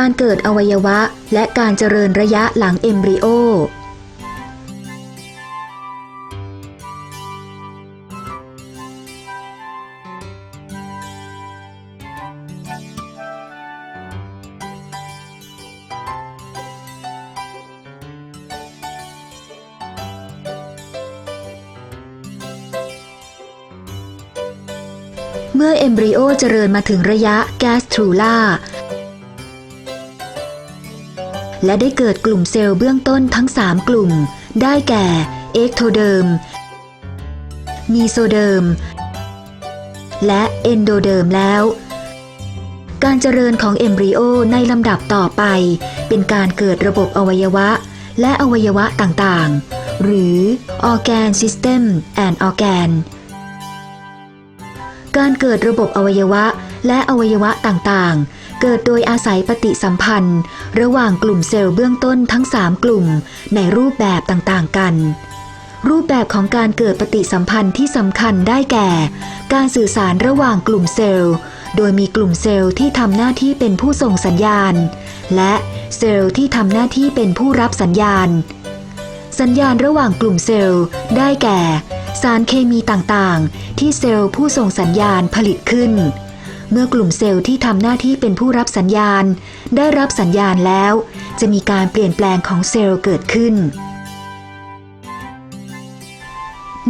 การเกิดอวัยวะและการเจริญระยะหลังเอมบริโอ เมื่อเอมบริโอเจริญมาถึงระยะแกสทรูล่า และได้เกิดกลุ่มเซลล์เบื้องต้นทั้ง 3 กลุ่ม ได้แก่เอ็กโทเดิม มีโซเดิม และเอนโดเดิมแล้ว การเจริญของเอมบริโอในลำดับต่อไป เป็นการเกิดระบบอวัยวะ และอวัยวะต่างๆ หรือ Organ System and Organ การเกิดระบบอวัยวะและอวัยวะต่างๆ เกิดโดยอาศัยปฏิสัมพันธ์ ระหว่างกลุ่มเซลล์เบื้องต้นทั้ง 3 กลุ่มในรูปแบบต่างๆกัน รูปแบบของการเกิดปฏิสัมพันธ์ที่สำคัญได้แก่ การสื่อสารระหว่างกลุ่มเซลล์ โดยมีกลุ่มเซลล์ที่ทำหน้าที่เป็นผู้ส่งสัญญาณ และเซลล์ที่ทำหน้าที่เป็นผู้รับสัญญาณ สัญญาณระหว่างกลุ่มเซลล์ ได้แก่ สารเคมีต่างๆ ที่เซลล์ผู้ส่งสัญญาณผลิตขึ้น เมื่อกลุ่มเซลล์ที่ทำหน้าที่เป็นผู้รับสัญญาณ ได้รับสัญญาณแล้ว จะมีการเปลี่ยนแปลงของเซลล์เกิดขึ้น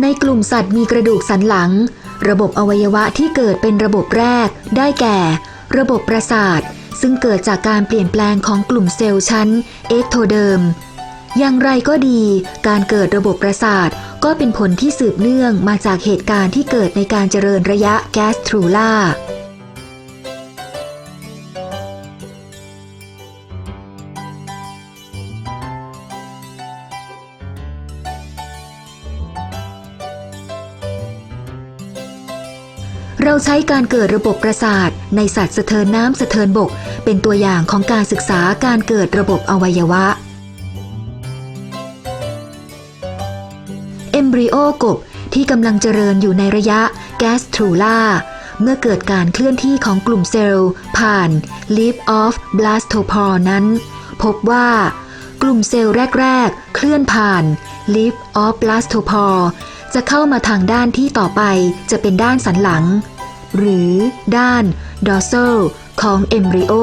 ในกลุ่มสัตว์มีกระดูกสันหลัง ระบบอวัยวะที่เกิดเป็นระบบแรก ได้แก่ ระบบประสาท ซึ่งเกิดจากการเปลี่ยนแปลงของกลุ่มเซลล์ชั้นเอ็กโทเดิมอย่างไรก็ดี การเกิดระบบประสาทก็เป็นผลที่สืบเนื่องมาจากเหตุการณ์ที่เกิดในการเจริญระยะแกสทรูล่า เราใช้การเกิดระบบประสาท ในสัตว์สะเทินน้ำสะเทินบก เป็นตัวอย่างของการศึกษาการเกิดระบบอวัยวะ เอมบริโอกบที่กำลังเจริญอยู่ในระยะแกสทรูล่าเมื่อเกิดการเคลื่อนที่ของกลุ่มเซลล์ ผ่าน Leaf of Blastopore นั้น พบว่ากลุ่มเซลล์แรก ๆ เคลื่อนผ่าน Leaf of Blastopore จะเข้ามาทางด้านที่ต่อไปจะเป็นด้านสันหลัง หรือด้าน dorsal ของเอมบริโอ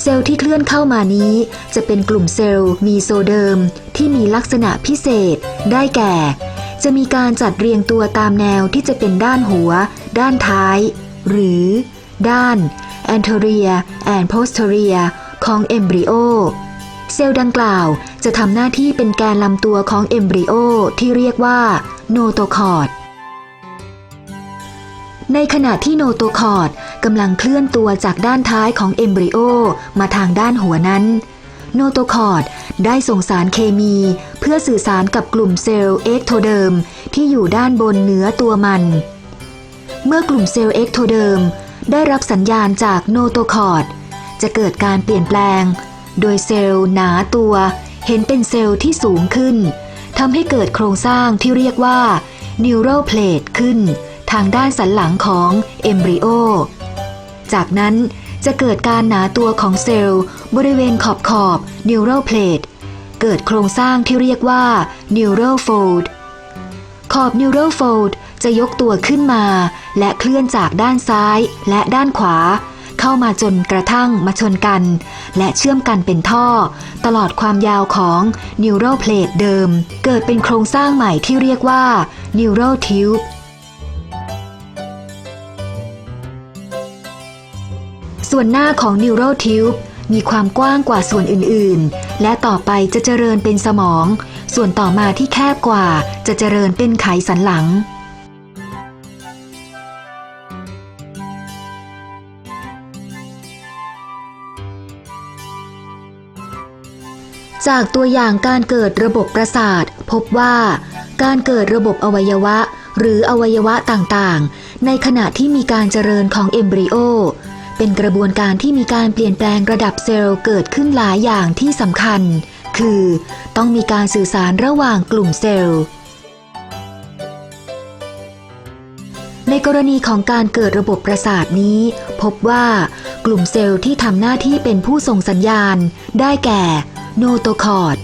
เซลล์ที่เคลื่อนเข้ามานี้ จะเป็นกลุ่มเซลล์มีโซเดิมที่มีลักษณะพิเศษ ได้แก่ จะมีการจัดเรียงตัวตามแนวที่จะเป็นด้านหัว ด้านท้าย หรือ ด้าน anterior and posterior ของเอมบริโอเซลล์ดังกล่าวจะทำหน้าที่เป็นแกนลำตัวของเอมบริโอที่เรียกว่าโนโตคอร์ด ในขณะที่โนโตคอร์ดกำลังเคลื่อนตัวจากด้านท้ายของเอมบริโอมาทางด้านหัวนั้น โนโตคอร์ดได้ส่งสารเคมี เพื่อสื่อสารกับกลุ่มเซลล์เอ็กโทเดิมที่อยู่ด้านบนเหนือตัวมัน เมื่อกลุ่มเซลล์เอ็กโทเดิมได้รับสัญญาณจากโนโตคอร์ดจะเกิดการเปลี่ยนแปลง โดยเซลล์หนาตัว เห็นเป็นเซลล์ที่สูงขึ้นทำให้เกิดโครงสร้างที่เรียกว่า neural plate ขึ้น ทางด้านสันหลังของเอมบริโอ จากนั้นจะเกิดการหนาตัวของเซลล์ บริเวณขอบขอบ neural plate เกิดโครงสร้างที่เรียกว่า neural fold ขอบ neural fold จะยกตัวขึ้นมา และเคลื่อนจากด้านซ้ายและด้านขวา เข้ามาจนกระทั่งมาชนกัน และเชื่อมกันเป็นท่อ ตลอดความยาวของ neural plate เดิม เกิดเป็นโครงสร้างใหม่ที่เรียกว่า neural tube ส่วนหน้าของ neural tube มีความกว้างกว่าส่วนอื่นๆ และต่อไปจะเจริญเป็นสมอง ส่วนต่อมาที่แคบกว่าจะเจริญเป็นไขสันหลัง จากตัวอย่างการเกิดระบบประสาท พบว่า การเกิดระบบอวัยวะ หรืออวัยวะต่างๆ ในขณะที่มีการเจริญของเอมบริโอ เป็นกระบวนการที่มีการเปลี่ยนแปลงระดับเซลล์เกิดขึ้นหลายอย่างที่สำคัญ คือต้องมีการสื่อสารระหว่างกลุ่มเซลล์ ในกรณีของการเกิดระบบประสาทนี้ พบว่ากลุ่มเซลล์ที่ทำหน้าที่เป็นผู้ส่งสัญญาณ ได้แก่โนโตคอร์ด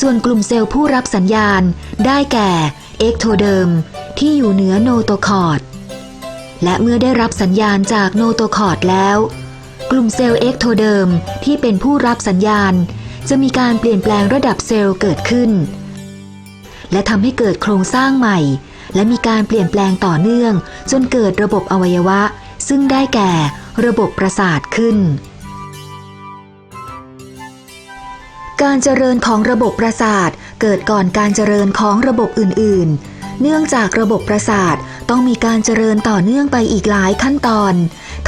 ส่วนกลุ่มเซลล์ผู้รับสัญญาณ ได้แก่เอ็กโทเดิมที่อยู่เหนือโนโตคอร์ด และเมื่อได้รับสัญญาณจากโนโตคอร์ดแล้ว กลุ่มเซลล์เอ็กโทเดิมที่เป็นผู้รับสัญญาณ จะมีการเปลี่ยนแปลงระดับเซลล์เกิดขึ้น และทำให้เกิดโครงสร้างใหม่ และมีการเปลี่ยนแปลงต่อเนื่อง จนเกิดระบบอวัยวะ ซึ่งได้แก่ระบบประสาทขึ้น การเจริญของระบบประสาทเกิดก่อนการเจริญของระบบอื่น ๆ เนื่องจากระบบประสาท ต้องมีการเจริญต่อเนื่องไปอีกหลายขั้นตอน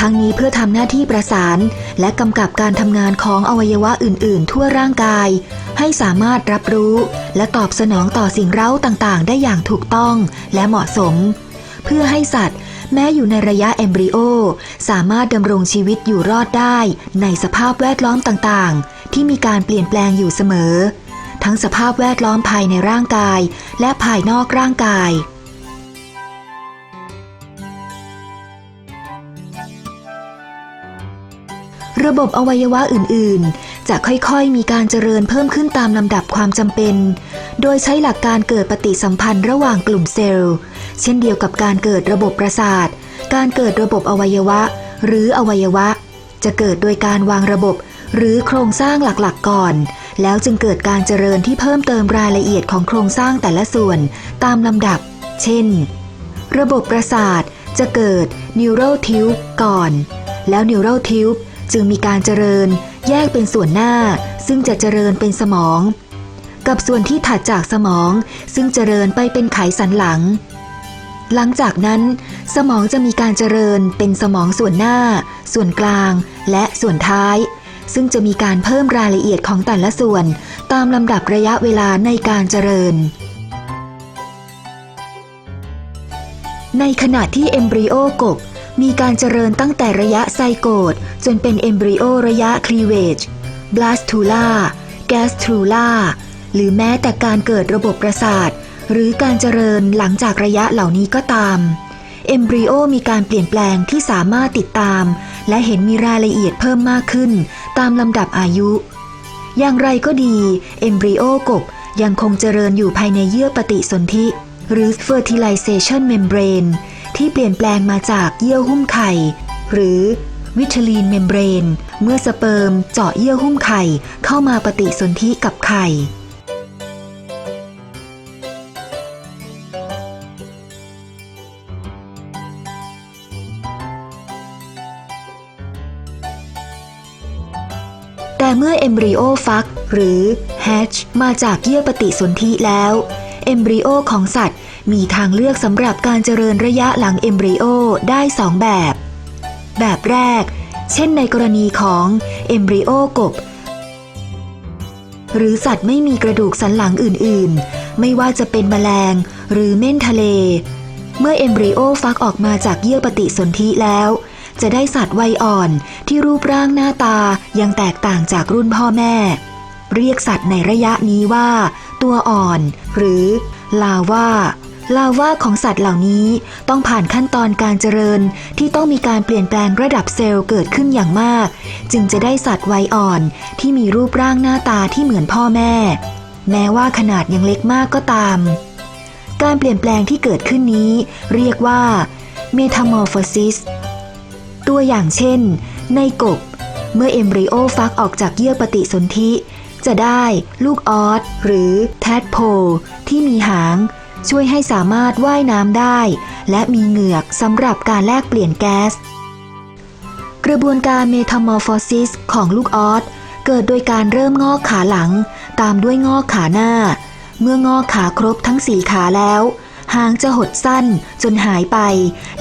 ทั้งนี้เพื่อทำหน้าที่ประสาน และกำกับการทำงานของอวัยวะอื่น ๆ ทั่วร่างกาย ให้สามารถรับรู้ และตอบสนองต่อสิ่งเร้าต่างๆ ได้อย่างถูกต้องและเหมาะสม เพื่อให้สัตว์ แม้อยู่ในระยะเอมบริโอ สามารถดำรงชีวิตอยู่รอดได้ ในสภาพแวดล้อมต่างๆ ที่มีการเปลี่ยนแปลงอยู่เสมอ ทั้งสภาพแวดล้อมภายในร่างกาย และภายนอกร่างกาย ระบบอวัยวะอื่นๆ จะค่อยๆ มีการเจริญเพิ่มขึ้นตามลำดับความจำเป็น โดยใช้หลักการเกิดปฏิสัมพันธ์ระหว่างกลุ่มเซลล์ เช่นเดียวกับการเกิดระบบประสาท การเกิดระบบอวัยวะ หรืออวัยวะ จะเกิดโดยการวางระบบ หรือโครงสร้างหลักๆก่อน แล้วจึงเกิดการเจริญที่เพิ่มเติมรายละเอียดของโครงสร้างแต่ละส่วนตามลำดับ เช่น ระบบประสาทจะเกิด neural tube ก่อน แล้ว neural tube จึงมีการเจริญแยกเป็นส่วนหน้า ซึ่งจะเจริญเป็นสมอง กับส่วนที่ถัดจากสมอง ซึ่งเจริญไปเป็นไขสันหลัง หลังจากนั้น สมองจะมีการเจริญเป็นสมองส่วนหน้า ส่วนกลาง และส่วนท้าย ซึ่งจะมีการเพิ่มรายละเอียดของแต่ละส่วน ตามลำดับระยะเวลาในการเจริญในขณะที่เอมบริโอกบ มีการเจริญตั้งแต่ระยะไซโกตจนเป็นเอมบริโอระยะคลีเวจบลาสทูล่าแกสทรูล่าหรือแม้แต่การเกิดระบบประสาท หรือการเจริญหลังจากระยะเหล่านี้ก็ตาม เอมบริโอมีการเปลี่ยนแปลงที่สามารถติดตาม และเห็นมีรายละเอียดเพิ่มมากขึ้น ตามลำดับอายุ อย่างไรก็ดี เอมบริโอกบยังคงเจริญอยู่ภายในเยื่อปฏิสนธิ หรือ fertilization membrane ที่เปลี่ยนแปลงมาจากเยื่อหุ้มไข่ หรือวิทลีนเมมเบรน เมื่อสเปิร์มเจาะเยื่อหุ้มไข่เข้ามาปฏิสนธิกับไข่ แต่เมื่อเอมบริโอฟักหรือแฮชมาจากเยื่อปฏิสนธิแล้ว เอมบริโอของสัตว์ มีทางเลือกสำหรับการเจริญระยะหลังเอมบริโอได้2แบบ แบบแรก เช่นในกรณีของเอมบริโอกบ หรือสัตว์ไม่มีกระดูกสันหลังอื่นๆ ไม่ว่าจะเป็นแมลงหรือเม่นทะเล เมื่อเอมบริโอฟักออกมาจากเยื่อปฏิสนธิแล้ว จะได้สัตว์วัยอ่อนที่รูปร่างหน้าตายังแตกต่างจากรุ่นพ่อแม่ เรียกสัตว์ในระยะนี้ว่า ตัวอ่อน หรือลาว่า ลาวาของสัตว์เหล่านี้ต้องผ่านขั้นตอนการเจริญที่ต้องมีการเปลี่ยนแปลงระดับเซลล์เกิดขึ้นอย่างมาก จึงจะได้สัตว์วัยอ่อนที่มีรูปร่างหน้าตาที่เหมือนพ่อแม่ แม้ว่าขนาดยังเล็กมากก็ตาม การเปลี่ยนแปลงที่เกิดขึ้นนี้ เรียกว่า metamorphosis ตัวอย่างเช่น ในกบ เมื่อเอมบริโอฟักออกจากเยื่อปฏิสนธิจะได้ลูกออสหรือแทดโพที่มีหาง ช่วยให้สามารถว่ายน้ำได้ และมีเหงือกสำหรับการแลกเปลี่ยนแก๊ส กระบวนการเมทามอร์ฟอซิสของลูกออสเกิดโดยการเริ่มงอกขาหลัง ตามด้วยงอกขาหน้า เมื่องอกขาครบทั้งสี่ขาแล้วหางจะหดสั้นจนหายไป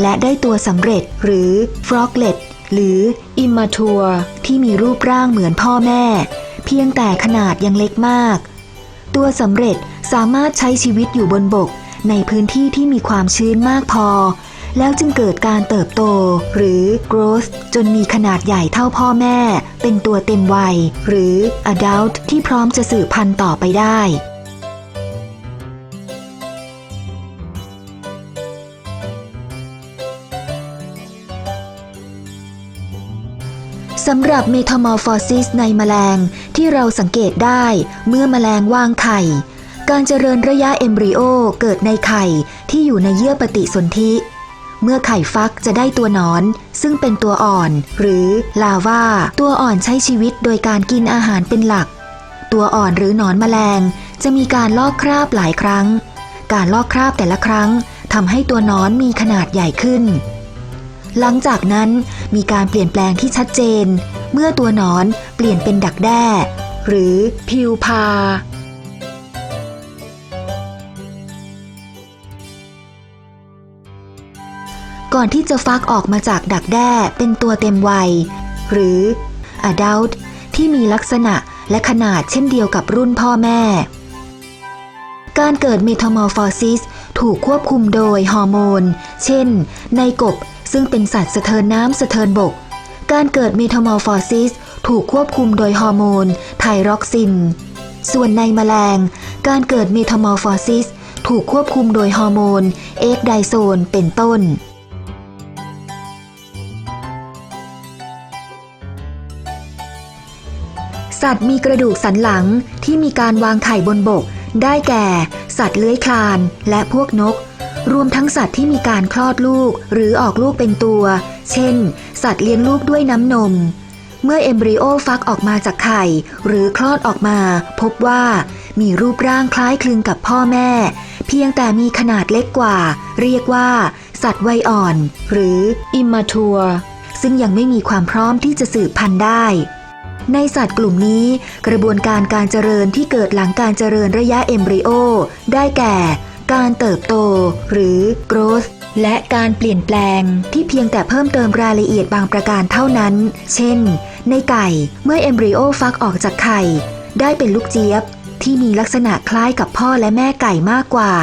และได้ตัวสำเร็จหรือ froglet หรือ immature ที่มีรูปร่างเหมือนพ่อแม่ เพียงแต่ขนาดยังเล็กมาก ตัวสำเร็จ สามารถใช้ชีวิตอยู่บนบกในพื้นที่ที่มีความชื้นมากพอ แล้วจึงเกิดการเติบโต หรือ growth จนมีขนาดใหญ่เท่าพ่อแม่ เป็นตัวเต็มวัย หรือ adult ที่พร้อมจะสืบพันธุ์ต่อไปได้สำหรับเมทามอร์ฟอซิสในแมลงที่เราสังเกตได้เมื่อแมลงวางไข่ การเจริญระยะเอมบริโอเกิดในไข่ที่อยู่ในเยื่อปฏิสนธิ เมื่อไข่ฟักจะได้ตัวนอน ซึ่งเป็นตัวอ่อน หรือลาวาตัวอ่อนใช้ชีวิตโดยการกินอาหารเป็นหลัก ตัวอ่อนหรือนอนแมลง จะมีการลอกคราบหลายครั้ง การลอกคราบแต่ละครั้งทำให้ตัวนอนมีขนาดใหญ่ขึ้น หลังจากนั้นมีการเปลี่ยนแปลงที่ชัดเจน เมื่อตัวนอนเปลี่ยนเป็นดักแด้ หรือพิวพา ก่อนที่จะฟักออกมาจากดักแด้เป็นตัวเต็มวัย หรือ adult ที่มีลักษณะและขนาดเช่นเดียวกับรุ่นพ่อแม่ การเกิดเมทามอร์ฟอซิสถูกควบคุมโดยฮอร์โมน เช่น ในกบซึ่งเป็นสัตว์สะเทินน้ำสะเทินบก การเกิดเมทามอร์ฟอซิสถูกควบคุมโดยฮอร์โมนไทรอกซิน ส่วนในแมลง การเกิดเมทามอร์ฟอซิสถูกควบคุมโดยฮอร์โมน เอ็กไดโซน เป็นต้น สัตว์มีกระดูกสันหลังที่มีการวางไข่บนบก ได้แก่ สัตว์เลื้อยคลานและพวกนก รวมทั้งสัตว์ที่มีการคลอดลูกหรือออกลูกเป็นตัว เช่น สัตว์เลี้ยงลูกด้วยน้ำนม เมื่อเอมบริโอฟักออกมาจากไข่ หรือคลอดออกมา พบว่ามีรูปร่างคล้ายคลึงกับพ่อแม่ เพียงแต่มีขนาดเล็กกว่า เรียกว่า สัตว์วัยอ่อน หรือ immature ซึ่งยังไม่มีความพร้อมที่จะสืบพันธุ์ได้ ในสัตว์กลุ่มนี้ กระบวนการการเจริญที่เกิดหลังการเจริญระยะเอมบริโอ ได้แก่ การเติบโต หรือ growth และการเปลี่ยนแปลงที่เพียงแต่เพิ่มเติมรายละเอียดบางประการเท่านั้น เช่น ในไก่เมื่อเอมบริโอฟักออกจากไข่ ได้เป็นลูกเจี๊ยบ ที่มีลักษณะคล้ายกับพ่อและแม่ไก่มากกว่า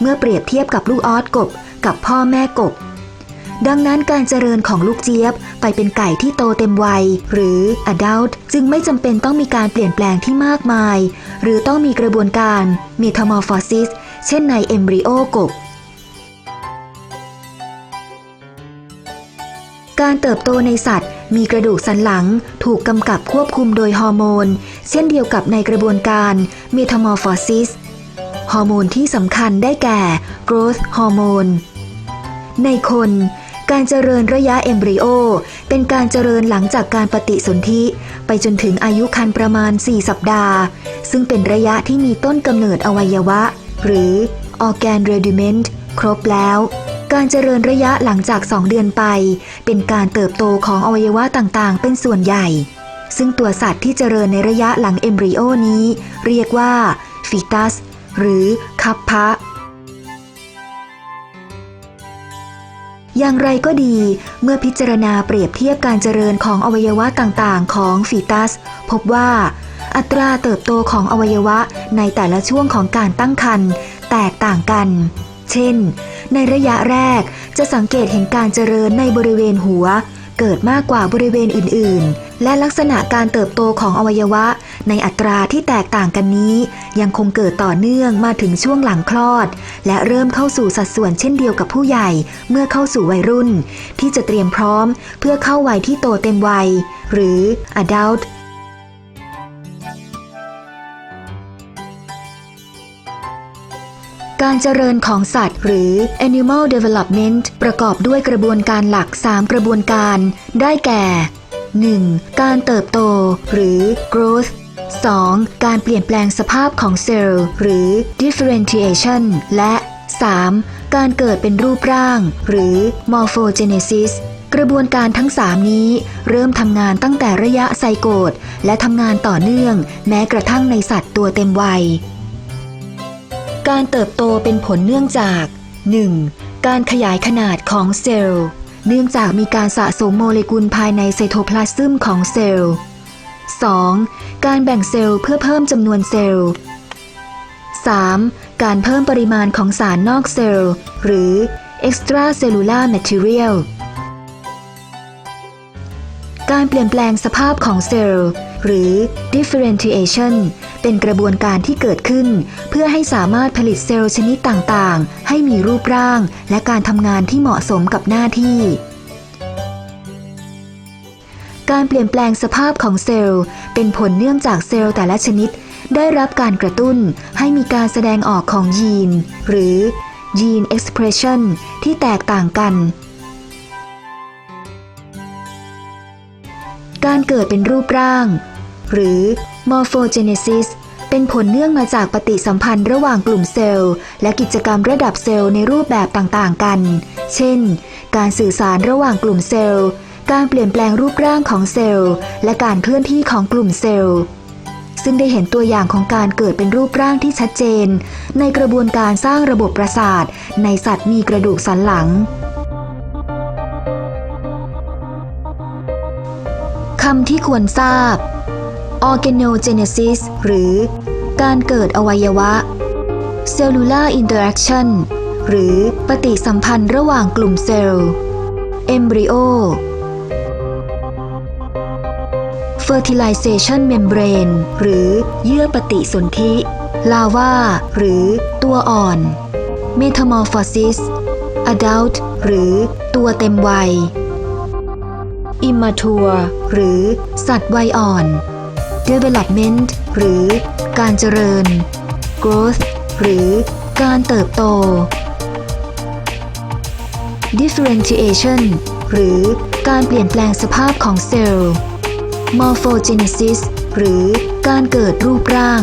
เมื่อเปรียบเทียบกับลูกออสกบ กับพ่อแม่กบ ดังนั้นการเจริญของลูกเจี๊ยบไปเป็นไก่ที่โตเต็มวัย หรือ adult จึงไม่จำเป็นต้องมีการเปลี่ยนแปลงที่มากมาย หรือต้องมีกระบวนการ metamorphosis เช่นในเอมบริโอกบการเติบโตในสัตว์ มีกระดูกสันหลัง ถูกกำกับควบคุมโดยฮอร์โมน เช่นเดียวกับในกระบวนการ metamorphosis ฮอร์โมนที่สำคัญได้แก่ growth ฮอร์โมนในคน การเจริญระยะเอมบริโอ เป็นการเจริญหลังจากการปฏิสนธิ ไปจนถึงอายุครรภ์ประมาณ 4 สัปดาห์ ซึ่งเป็นระยะที่มีต้นกำเนิดอวัยวะ หรือ organ readiment ครบแล้ว การเจริญระยะหลังจาก 2 เดือนไป เป็นการเติบโตของอวัยวะต่างๆ เป็นส่วนใหญ่ ซึ่งตัวสัตว์ที่เจริญในระยะหลังเอมบริโอนี้ เรียกว่าฟีตัสหรือคัพพะ อย่างไรก็ดี เมื่อพิจารณาเปรียบเทียบการเจริญของอวัยวะต่างๆ ของฟีตัส พบว่า อัตราเติบโตของอวัยวะในแต่ละช่วงของการตั้งครรภ์แตกต่างกัน เช่น ในระยะแรกจะสังเกตเห็นการเจริญในบริเวณหัว เกิดมากกว่าบริเวณอื่นๆ และลักษณะการเติบโตของอวัยวะ ในอัตราที่แตกต่างกันนี้ ยังคงเกิดต่อเนื่องมาถึงช่วงหลังคลอด และเริ่มเข้าสู่สัดส่วนเช่นเดียวกับผู้ใหญ่ เมื่อเข้าสู่วัยรุ่น ที่จะเตรียมพร้อม เพื่อเข้าวัยที่โตเต็มวัย หรือ adult การเจริญของสัตว์หรือ animal development ประกอบด้วยกระบวนการหลัก 3 กระบวนการ ได้แก่ 1. การเติบโต หรือ growth 2. การเปลี่ยนแปลงสภาพของเซลล์ หรือ differentiation และ 3. การเกิดเป็นรูปร่าง หรือ morphogenesis กระบวนการทั้ง 3 นี้ เริ่มทำงานตั้งแต่ระยะไซโกตและทำงานต่อเนื่อง แม้กระทั่งในสัตว์ตัวเต็มวัย การเติบโตเป็นผลเนื่องจาก 1. การขยายขนาดของเซลล์ เนื่องจากมีการสะสมโมเลกุลภายในไซโทพลาซึมของเซลล์ 2. การแบ่งเซลล์เพื่อเพิ่มจำนวนเซลล์ 3. การเพิ่มปริมาณของสารนอกเซลล์ หรือ extracellular material การเปลี่ยนแปลงสภาพของเซลล์ หรือ differentiation เป็นกระบวนการที่เกิดขึ้น เพื่อให้สามารถผลิตเซลล์ชนิดต่างๆ ให้มีรูปร่าง และการทำงานที่เหมาะสมกับหน้าที่ การเปลี่ยนแปลงสภาพของเซลล์ เป็นผลเนื่องจากเซลล์แต่ละชนิด ได้รับการกระตุ้นให้มีการแสดงออกของยีน หรือ Gene Expression ที่แตกต่างกัน การเกิดเป็นรูปร่าง หรือ morphogenesis เป็นผลเนื่องมาจากปฏิสัมพันธ์ระหว่างกลุ่มเซลล์ และกิจกรรมระดับเซลล์ในรูปแบบต่างๆกัน เช่น การสื่อสารระหว่างกลุ่มเซลล์ การเปลี่ยนแปลงรูปร่างของเซลล์ และการเคลื่อนที่ของกลุ่มเซลล์ ซึ่งได้เห็นตัวอย่างของการเกิดเป็นรูปร่างที่ชัดเจน ในกระบวนการสร้างระบบประสาทในสัตว์มีกระดูกสันหลัง คำที่ควรทราบ organogenesis หรือการเกิดอวัยวะ cellular interaction หรือปฏิสัมพันธ์ระหว่างกลุ่มเซลล์ embryo fertilization membrane หรือเยื่อปฏิสนธิ lava หรือตัวอ่อน metamorphosis adult หรือตัวเต็มวัย immature หรือสัตว์วัยอ่อน development หรือการเจริญ growth หรือการเติบโต differentiation หรือการเปลี่ยนแปลงสภาพของเซลล์ morphogenesis หรือการเกิดรูปร่าง